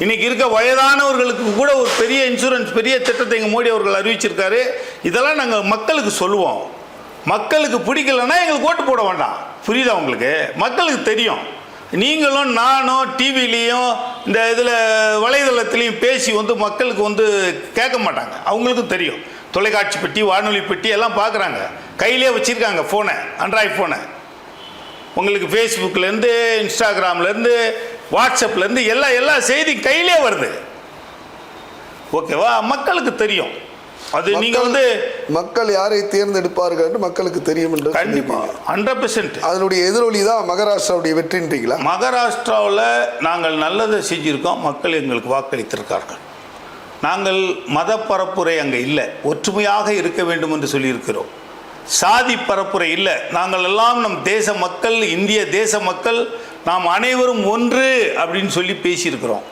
இன்னைக்கு இருக்க வயதானவர்களுக்கு கூட ஒரு பெரிய இன்சூரன்ஸ் பெரிய திட்டத்தை எங்கள் மோடி அவர்கள் அறிவிச்சிருக்காரு. இதெல்லாம் நாங்கள் மக்களுக்கு சொல்லுவோம். மக்களுக்கு பிடிக்கலன்னா எங்களுக்கு ஓட்டு போட வேண்டாம். புரியுதா உங்களுக்கு? மக்களுக்கு தெரியும். நீங்களும் நானும் டிவிலையும் இந்த இதில் வலைதளத்துலேயும் பேசி வந்து மக்களுக்கு வந்து கேட்க மாட்டாங்க. அவங்களுக்கும் தெரியும். தொலைக்காட்சி பெட்டி வானொலி பெட்டி எல்லாம் பார்க்குறாங்க கையிலே வச்சுருக்காங்க ஃபோனை ஆண்ட்ராய்ட் ஃபோனை உங்களுக்கு ஃபேஸ்புக்லேருந்து இன்ஸ்டாகிராம்லேருந்து வாட்ஸ்அப்லேருந்து எல்லா எல்லா செய்தி கையிலே வருது. ஓகேவா? மக்களுக்கு தெரியும். அது மக்கள்- வந்து மக்கள் யாரை தேர்ந்தெடுப்பார்கள் மக்களுக்கு தெரியும் என்று சொல்லியிருக்கீங்க. ஹண்ட்ரட் பெர்சன்ட் அதனுடைய எதிரொலி தான் மகாராஷ்டிராவுடைய வெற்றின்றீங்களா? மகாராஷ்டிராவில் நாங்கள் நல்லதை செஞ்சுருக்கோம். மக்கள் எங்களுக்கு வாக்களித்திருக்கார்கள். நாங்கள் மத பரப்புரை அங்கே இல்லை. ஒற்றுமையாக இருக்க வேண்டும் என்று சொல்லியிருக்கிறோம். சாதி பரப்புரை இல்லை. நாங்கள் எல்லாம் நம் தேச மக்கள் இந்திய தேச மக்கள் நாம் அனைவரும் ஒன்று அப்படின்னு சொல்லி பேசியிருக்கிறோம்.